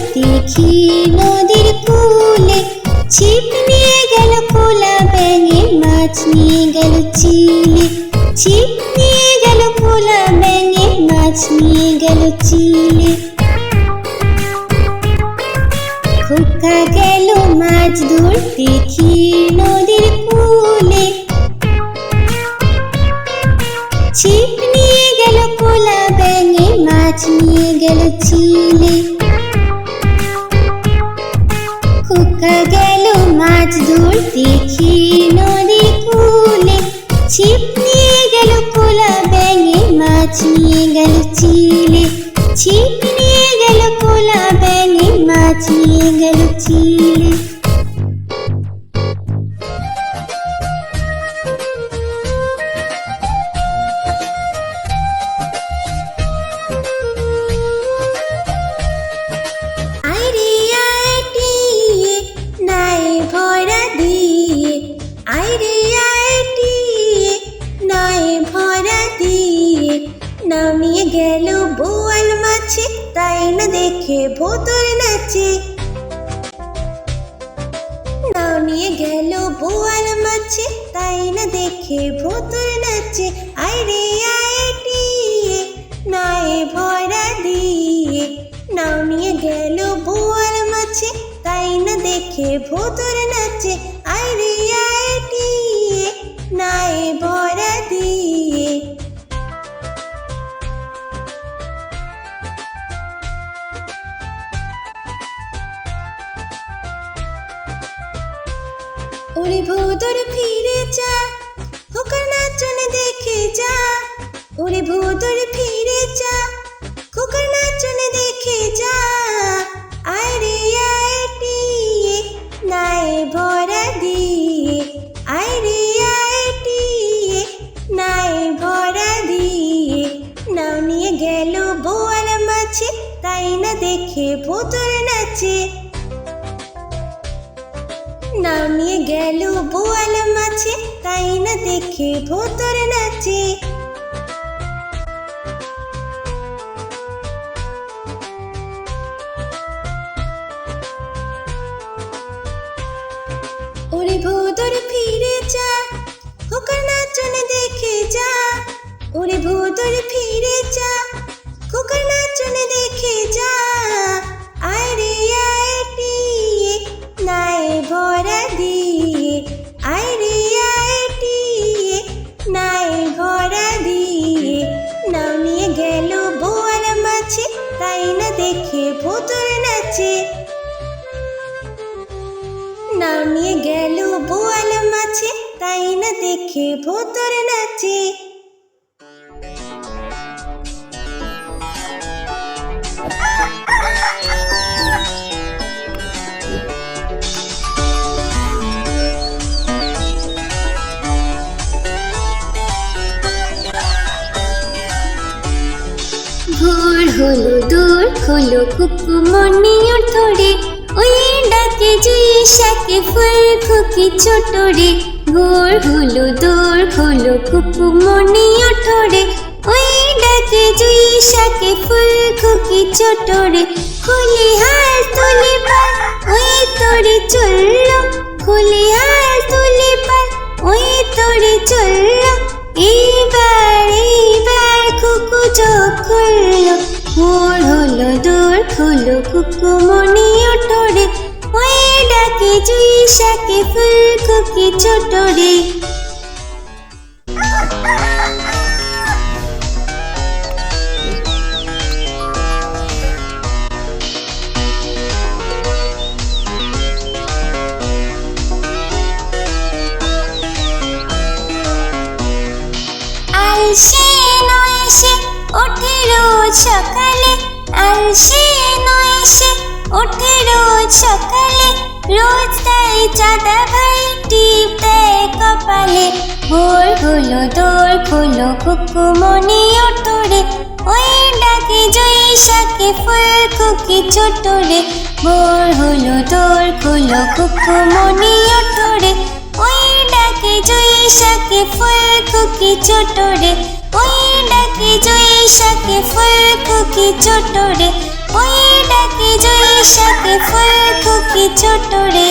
মাছ ধরতে খি নদীর কূলে ছিপ নিয়ে গেল কোলা ব্যাঙে, মাছ নিয়ে গেল চিলে। ছিপ নিয়ে গেল কোলা ব্যাঙে, মাছ নিয়ে গেল চিলে। নামিয়ে গেল বোয়াল মাছে, তাই না দেখে ভোতর নাচে। নামিয়ে গেল বোয়াল মাছে, তাই না দেখে ভোতর নাচে। আইরে আইটিয়ে নাই ভরা দিয়ে। নামিয়ে গেল বোয়াল মাছে, তাই না দেখে ভোতর যা, খোকার নাচনে দেখে যা ফিরে যা, খোকার নাচনে দেখে যা, আয় রে, আয় টিয়ে নাই ভরা দিয়ে নাই ভরা দিয়ে, নাও নিয়ে গেল বোয়াল মাছে, তাই না দেখে ভূতর নাচে। নামিয়ে গেল বোয়াল মাছে তাই না দেখে ভোতর নাচে। ওরে ভোতর ফিরে যা খোকার নাচনে দেখে যা। ওরে ভোতর ফিরে যা দূর হলো কুকুমনি ওঠরে ওই ডাকে জুই শাকে ফুল খুকি ছোট রে। ভোর হলো, দূর হলো কুকুমনি ওঠরে ওই ডাকে জুই শাকে ফুল খুকি ছোট রে। খুলি হাল তুলি ওই তোরে চলল। খুলি হাল তুলি ওই তোরে চলল। এইবার এইবার কুকু চোখ খুললো। ভোর হলো দোর খুলো কুকু মনি ওঠরে ওই ডাকে জুই শাকে ফুল কুকি ছোট খুকি ছোট রে? ভোর হলো, দোর খোলো কুকু মনে ওঠরে ওই ডাকে জয়ী শাকে ফুল খুকি ছোট ওই ডাকে জয়ী শাকে ফুল খুকি ছোট রে। ওই ডাকে জয়ী শাকে ফুল খুকি ছোট রে।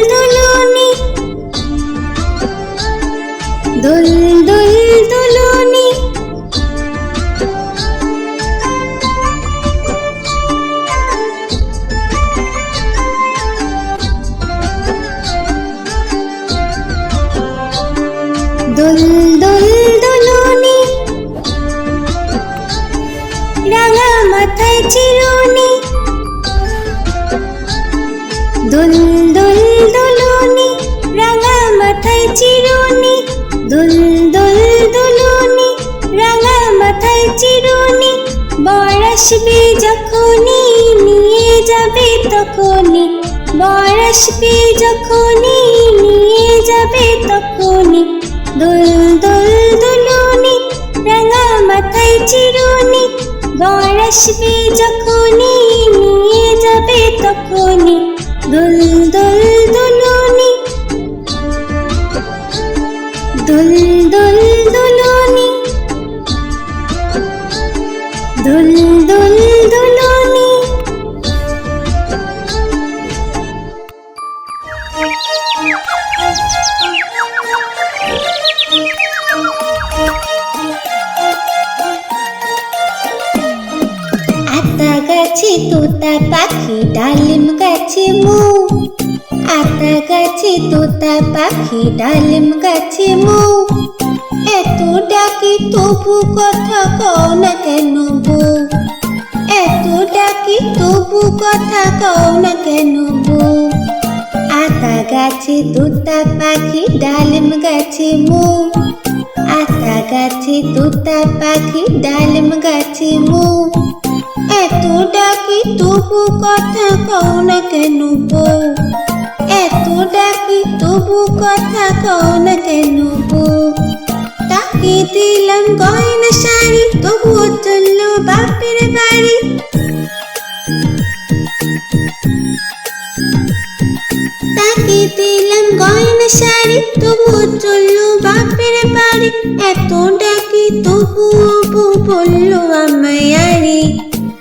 দুল দুল দুলুনি রাঙা মাথায় চিরুনি। দুল দুল দুলুনি রাঙা মাথায় চিরুনি। বর আসবে যখনই, নিয়ে যাবে তখনই। বর আসবে যখনই, নিয়ে যাবে তখনই। দুল দুল দুলুনি রাঙা মাথায় চিরুনি। বর আসবে যখনই, নিয়ে যাবে তখনই। দুল দুল দুলুনি। দুল দুল দুলুনি। দুল দুল দুলুনি। আতা গাছে তোতা পাখি ডালিম গাছে মু, আতা গাছে তোতা পাখি, ডালিম গাছে মু। এত ডাকি তবু কথা কও না কেন বউ এত ডাকি তবু কথা কও না কেন বউ আতা গাছে তোতা পাখি, ডালিম গাছে মু। আতা গাছে তোতা পাখি, ডালিম গাছে মু। এত ডাকি, তবু কথা কও না কেন বউ এত ডাকি, তবু কথা কও না কেন বউ তাকে দিলাম গয়না শাড়ি, তবুও চলল বাপের বাড়ি। তাকে দিলাম গয়না শাড়ি, তবুও চলল বাপের বাড়ি। এত ডাকি, তবুও বলল আমায় আরে।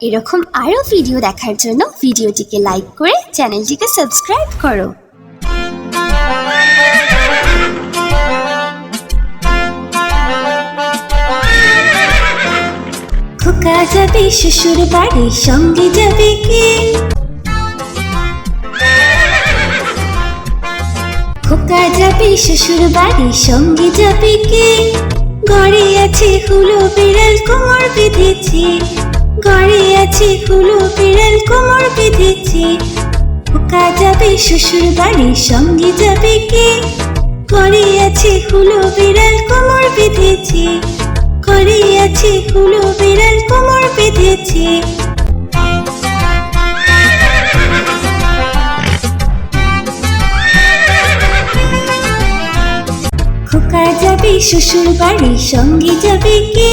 এরকম আরও ভিডিও দেখার জন্য ভিডিওটিকে লাইক করে চ্যানেলটিকে সাবস্ক্রাইব করো। খোকা যাবে, শ্বশুর বাড়ি, সঙ্গে যাবে কে? খোকা যাবে, শ্বশুর বাড়ি, সঙ্গে যাবে কে? ঘরে আছে হুলো বিড়াল, কোমর বেঁধেছে। ঘরে আছে হুলো বিড়াল কোমর বেঁধেছে। খোকা যাবে, শ্বশুর বাড়ি সঙ্গে যাবে কে? ঘরে আছে হুলো বিড়াল কোমর বেঁধেছে। ঘরে আছে হুলো বিড়াল কোমর বেঁধেছে। খোকা যাবে, শ্বশুর বাড়ি সঙ্গে যাবে কে?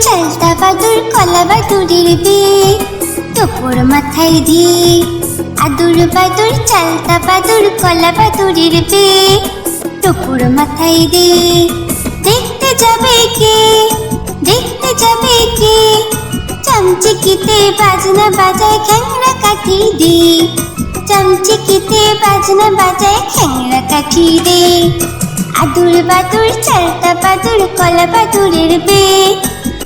চালতা বাদুর কলা বাদুরের বিয়ে তোপর মাথায় দিয়ে আদুর বাদুর চালতা বাদুর কলা বাদুরের বিয়ে তোপর মাথায় দিয়ে দেখতে যাবে কে দেখতে যাবে কে চামচিকিতে বাজনা বাজায় খ্যাংরা কাঠি দে চামচিকিতে বাজনা বাজায় খ্যাংরা কাঠি দে আদুর বাদুর চালতা বাদুর কলা বাদুরের বে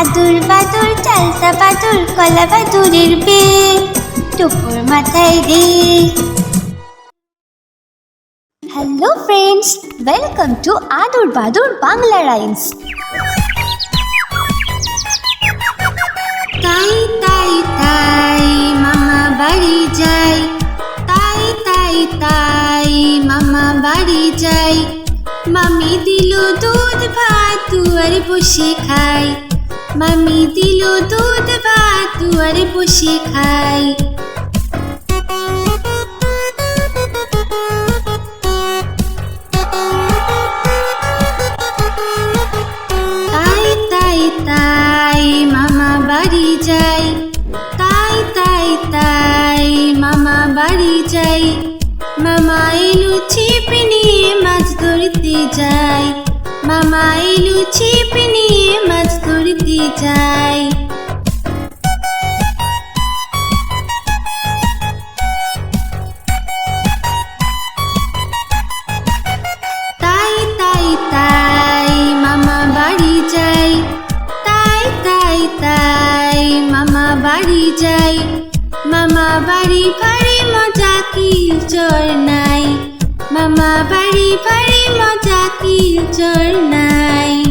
আদুর বাদুর চালতা বাদুর কলা বাদুরের বে টুপুর মাথায় দে hello friends, welcome to Adur Badur Bangla rhymes. তাই তাই তাই মামা বাড়ি যাই। তাই তাই তাই মামা বাড়ি যাই। মামি দিল দুধ ভাত, দুয়ারে বসে খাই। মামি দিল দুধ ভাত, দুয়ারে বসে খাই। তাই তাই তাই মামা বাড়ি যাই। তাই তাই তাই মামা বাড়ি যাই। মামা এলু ছিপ নিয়ে মাছ ধরতে যাই। মামা এলু ছিপ নিয়ে তাই তাই তাই মামা বাড়ি তাই তাই তাই মামা বাড়ি মজা কি নাই। মামা বাড়ি চর নাই।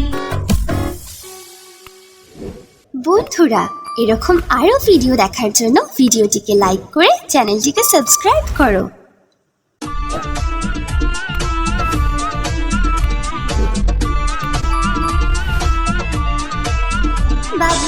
বন্ধুরা এরকম আরও ভিডিও দেখার জন্য ভিডিওটিকে লাইক করে চ্যানেলটিকে সাবস্ক্রাইব করো।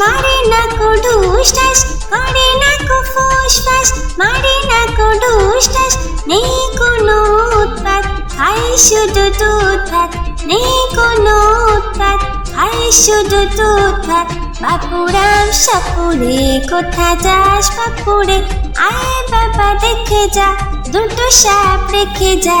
মারে না কো ঢুস ঠাস করে না কো ফুস মারে না কো ঢুস ঠাস নেই কোনো উৎপাত খাই শুধু দুধ ভাত নেই কোনো উৎপাত আরে শুধু দুধ বাপুরাম সাপুরে কোথা যাস বাপুরে আয় বাবা দেখে যা দুটো সাপ রেখে যা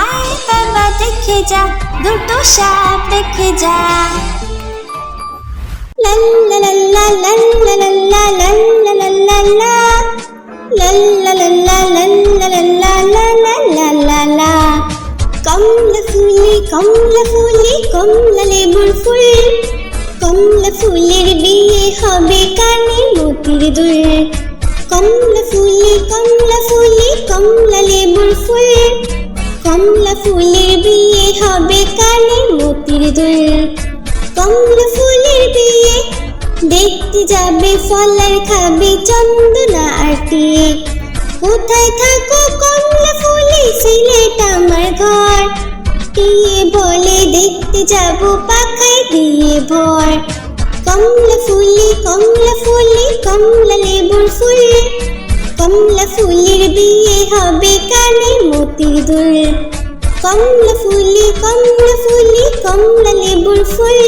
আই বাবা দেখে যা দুটো সাপ দেখে যা কমলা ফুলি কমলা ফুলি কমলা লেবুর ফুল কমলা ফুলের বিয়ে হবে কানে মতির দুল কমলা ফুলি কমলা ফুলি কমলা লেবুর ফুল কমলা ফুলের বিয়ে হবে কানে মতির দুল। কমলা ফুলের বিয়ে, দেখতে যাবে, ফলার খাবে, চন্দনা আটিয়ে কোথায় থাকো কমলা ফুলি, সিলেট আমার ঘর। টিয়ে বলে দেখতে যাব, পাখায় দিয়ে ভর। কমলা ফুলি কমলা ফুলি, কমলা লেবুর ফুল। কমলা ফুলের বিয়ে হবে কানে মতির দুল। কমলা ফুলি কমলা ফুলি, কমলা লেবুর ফুল।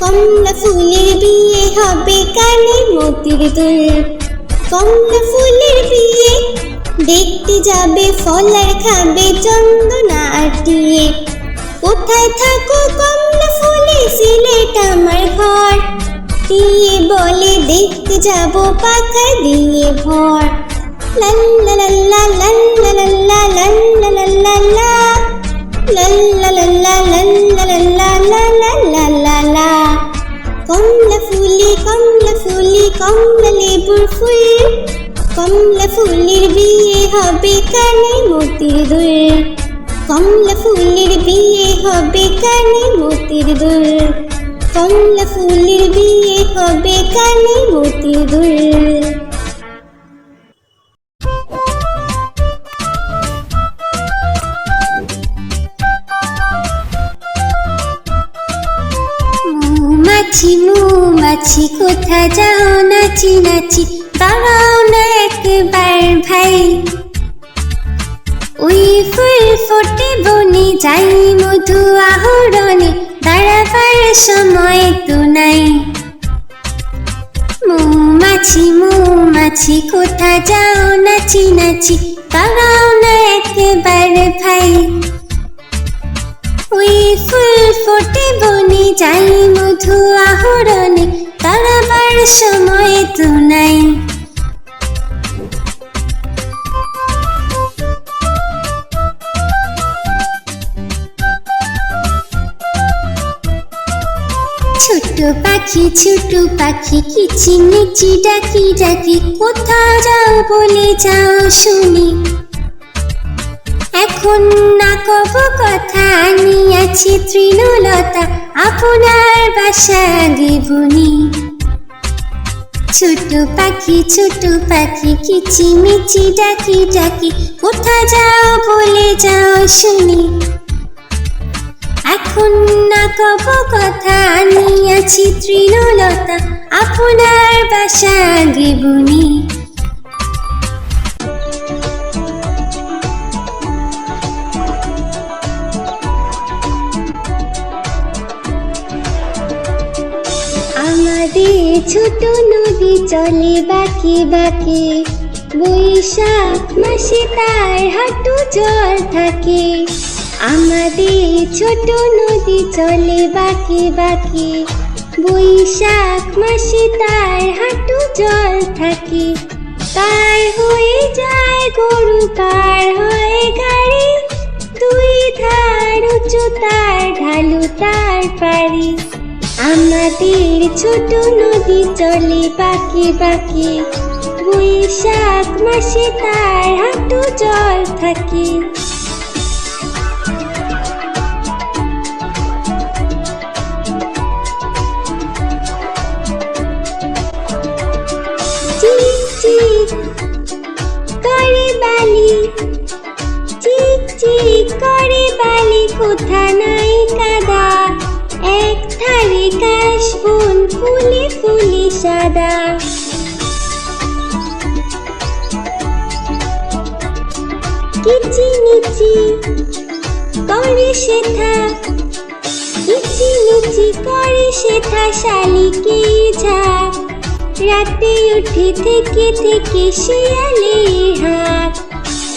কমলা ফুলের বিয়ে হবে কানে মতির দুল। কমলা ফুলের বিয়ে দেখতে যাবে ফলার খাবে চন্দনা আটিয়ে কোথায় থাকো কমলা ফুলে, সিলেট আমার ঘর। দিয়ে বলে দেখতে যাব পাখা দিয়ে ভর লাল্লা লাল্লা লাল্লা লাল্লা লাল্লা লাল্লা লা লাল্লা লাল্লা লাল্লা লাল্লা লা লা লা লা লা কমলা ফুলি কমলা ফুলি কমলা লেবুর ফুল কমলা ফুলের বিয়ে হবে কানে মতির দুল কমলা ফুলের বিয়ে হবে কানে মতির দুল কমলা ফুলের বিয়ে হবে কানে দুল? মৌমাছি মৌমাছি, কোথা যাও নাচি নাচি দাঁড়াও না একবার ভাই। ওই ফুল ফোটে বনে, যাই মধু আহরণে সময় তো নাই। মৌমাছি মৌমাছি কোথা যাও নাচি নাচি পাগাও না একেবারে ভাই। ওই ফুল ফোটে বনে, যাই মধু আহরণে তারাবার সময় তো নাই। পাখি ছোট পাখি কিচিমিচি ডাকি ডাকি কোথাও যাও বলে যাও শুনি। এখন না কব কথা আনিয়াছি তৃণলতা, আপনার বাসা গিবনি ছোট পাখি ছোট পাখি কিচিমিচি ডাকি ডাকি কোথা যাও বলে যাও শুনি। এখন না কব কথা আনিয়াছি তৃণলতা, আপনার বাসা গিবনি আমাদের ছোট নদী চলে বাকি বাকি, বৈশাখ মাসে তার হাঁটু জল থাকে। আমাদের ছোট নদী চলে বাকি বাকি। বৈশাখ মাসে তার হাঁটু জল থাকে। তার হয়ে যায় গরু কার হয় গাড়ি। দুই ধার উঁচু, তার ঢালু, তার পারি আমাদের ছোট নদী চলে বাকি বাকি। বৈশাখ মাসে তার হাঁটু জল থাকে। করে বালি, কোথা নাই কাদা। এক ধারে কাশ বন ফুলে ফুলে সাদা। কিচি মিচি করে শেথা কিচি মিচি করে শেথা শালিকে ঝাঁক রাতে উঠে থেকে থেকে শিয়ালে হাঁক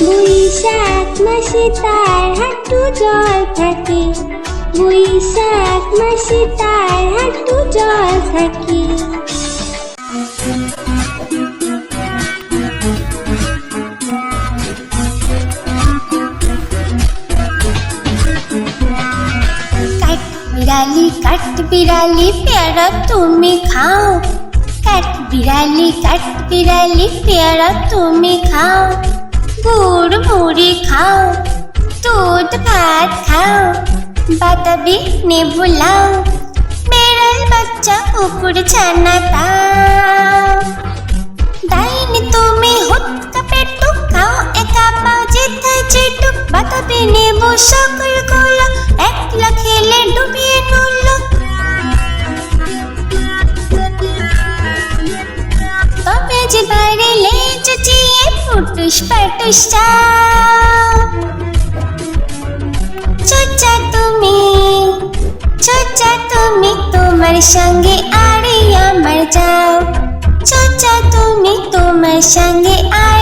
বৈশাখ মাসে তার হাঁটু জল থাকে বৈশাখ মাসে তার হাঁটু জল থাকে কাট বিড়ালি কাট বিড়ালি পেয়ারা তুমি খাও কাট বিড়ালি কাট বিড়ালি পেয়ারা তুমি খাও গুড় মুড়ি খাও, দুধ ভাত খাও, বাতাবি নেবু লাও, বেড়াল বাচ্চা কুকুর ছানা তাও ডাইনি তুমি হুৎকা পেটু খাও, একা পাও যেথায় যেটু, বাতাবি নেবু সকলগুলো একলা খেলে ডুবিয়ে নুলো। তবে যে বাইরে লেজ চিয়ে ফুটুস পাটুস চাও চোচা তুমি চোচা তুমি তোমার সঙ্গে আরে আমার যাও চোচা তুমি তোমার সঙ্গে আরে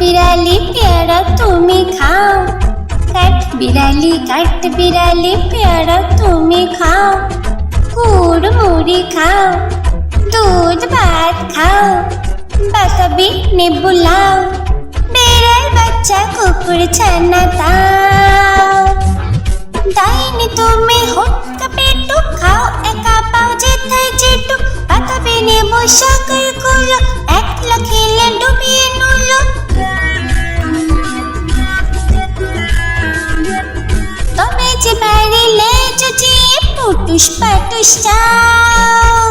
বিড়ালি পেয়ারা তুমি খাও। কাঠ বিড়ালি কাঠ বিড়ালি পেয়ারা তুমি খাও। গুড়, মুড়ি খাও। দুধ, ভাত খাও। বাতাবি নেবু লাও। বেড়াল, বাচ্চা, কুকুর, ছানা তাও। ডাইনি তুমি হুটকা পেটু, খাও একা পাও যেথায় যেটু। বাতাবি নেবু সকলগুলো একলা খেলে ডুবিয়ে নুলো। তবে যে বাড়ি লেজ চিয়ে পুটুস পাটুস চাও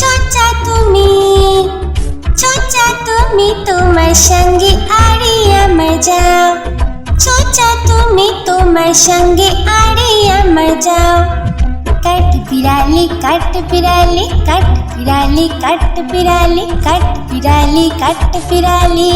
চোচা তুমি চোচা তুমি তোমার সঙ্গে আরে আমার যাও চোচা তুমি তোমার সঙ্গে আরে আমার যাও কাট বিড়ালি কাট বিড়ালি কাট বিড়ালি কাট বিড়ালি কাট বিড়ালি কাট বিড়ালি